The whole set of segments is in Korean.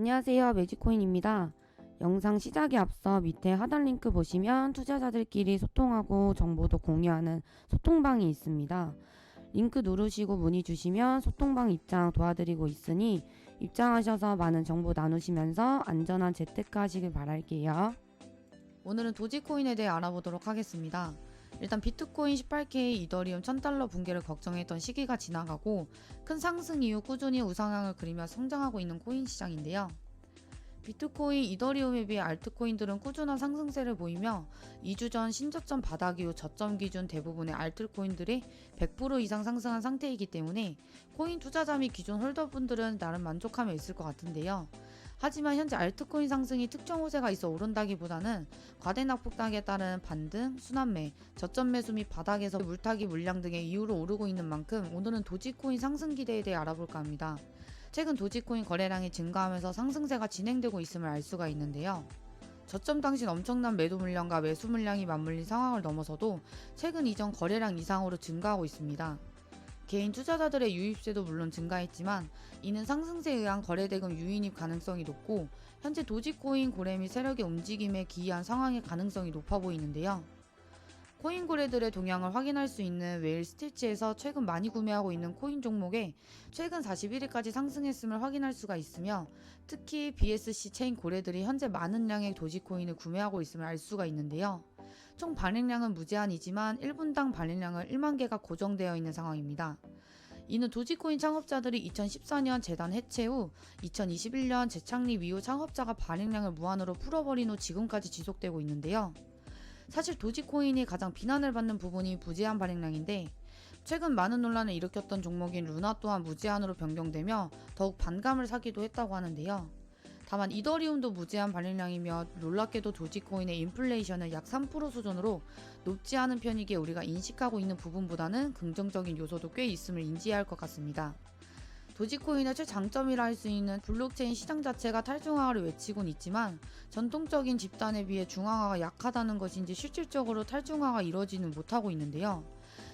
안녕하세요. 매직코인입니다. 영상 시작에 앞서 밑에 하단 링크 보시면 투자자들끼리 소통하고 정보도 공유하는 소통방이 있습니다. 링크 누르시고 문의 주시면 소통방 입장 도와드리고 있으니 입장하셔서 많은 정보 나누시면서 안전한 재테크 하시길 바랄게요. 오늘은 도지코인에 대해 알아보도록 하겠습니다. 일단 비트코인 18K 이더리움 1000달러 붕괴를 걱정했던 시기가 지나가고 큰 상승 이후 꾸준히 우상향을 그리며 성장하고 있는 코인 시장인데요. 비트코인, 이더리움에 비해 알트코인들은 꾸준한 상승세를 보이며 2주 전 신저점 바닥 이후 저점 기준 대부분의 알트코인들이 100% 이상 상승한 상태이기 때문에 코인 투자자 및 기존 홀더분들은 나름 만족하며 있을 것 같은데요. 하지만 현재 알트코인 상승이 특정 호재가 있어 오른다기보다는 과대 낙폭당에 따른 반등, 순환매, 저점 매수 및 바닥에서 물타기 물량 등의 이유로 오르고 있는 만큼 오늘은 도지코인 상승 기대에 대해 알아볼까 합니다. 최근 도지코인 거래량이 증가하면서 상승세가 진행되고 있음을 알 수가 있는데요. 저점 당시 엄청난 매도 물량과 매수 물량이 맞물린 상황을 넘어서도 최근 이전 거래량 이상으로 증가하고 있습니다. 개인 투자자들의 유입세도 물론 증가했지만 이는 상승세에 의한 거래대금 유인입 가능성이 높고 현재 도지코인 고래 및 세력의 움직임에 기이한 상황의 가능성이 높아 보이는데요. 코인 고래들의 동향을 확인할 수 있는 웨일 스티치에서 최근 많이 구매하고 있는 코인 종목에 최근 41일까지 상승했음을 확인할 수가 있으며 특히 BSC 체인 고래들이 현재 많은 양의 도지코인을 구매하고 있음을 알 수가 있는데요. 총 발행량은 무제한이지만 1분당 발행량은 1만 개가 고정되어 있는 상황입니다. 이는 도지코인 창업자들이 2014년 재단 해체 후 2021년 재창립 이후 창업자가 발행량을 무한으로 풀어버린 후 지금까지 지속되고 있는데요. 사실 도지코인이 가장 비난을 받는 부분이 무제한 발행량인데 최근 많은 논란을 일으켰던 종목인 루나 또한 무제한으로 변경되며 더욱 반감을 사기도 했다고 하는데요. 다만 이더리움도 무제한 발행량이며 놀랍게도 도지코인의 인플레이션은 약 3% 수준으로 높지 않은 편이기에 우리가 인식하고 있는 부분보다는 긍정적인 요소도 꽤 있음을 인지해야 할 것 같습니다. 도지코인의 최장점이라 할 수 있는 블록체인 시장 자체가 탈중앙화를 외치곤 있지만 전통적인 집단에 비해 중앙화가 약하다는 것인지 실질적으로 탈중앙화가 이루어지는 못하고 있는데요.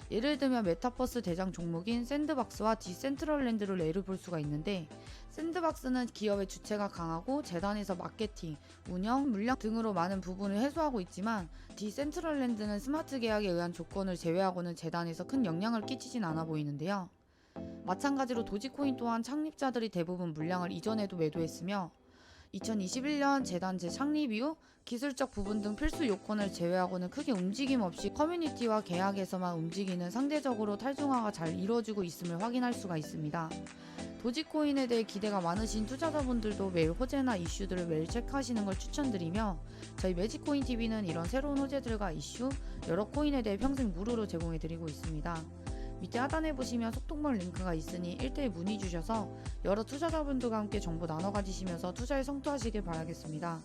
예를 들면 메타버스 대장 종목인 샌드박스와 디센트럴랜드를 예를 볼 수가 있는데 샌드박스는 기업의 주체가 강하고 재단에서 마케팅, 운영, 물량 등으로 많은 부분을 해소하고 있지만 디센트럴랜드는 스마트 계약에 의한 조건을 제외하고는 재단에서 큰 영향을 끼치진 않아 보이는데요. 마찬가지로 도지코인 또한 창립자들이 대부분 물량을 이전에도 매도했으며 2021년 재단 재창립 이후 기술적 부분 등 필수 요건을 제외하고는 크게 움직임 없이 커뮤니티와 계약에서만 움직이는 상대적으로 탈중화가 잘 이루어지고 있음을 확인할 수가 있습니다. 도지코인에 대해 기대가 많으신 투자자분들도 매일 호재나 이슈들을 매일 체크하시는 걸 추천드리며 저희 매직코인 TV는 이런 새로운 호재들과 이슈, 여러 코인에 대해 평생 무료로 제공해드리고 있습니다. 밑에 하단에 보시면 소통방 링크가 있으니 1대1 문의 주셔서 여러 투자자분들과 함께 정보 나눠 가지시면서 투자에 성투하시길 바라겠습니다.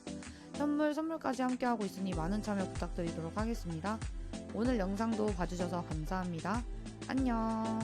현물, 선물까지 함께하고 있으니 많은 참여 부탁드리도록 하겠습니다. 오늘 영상도 봐주셔서 감사합니다. 안녕.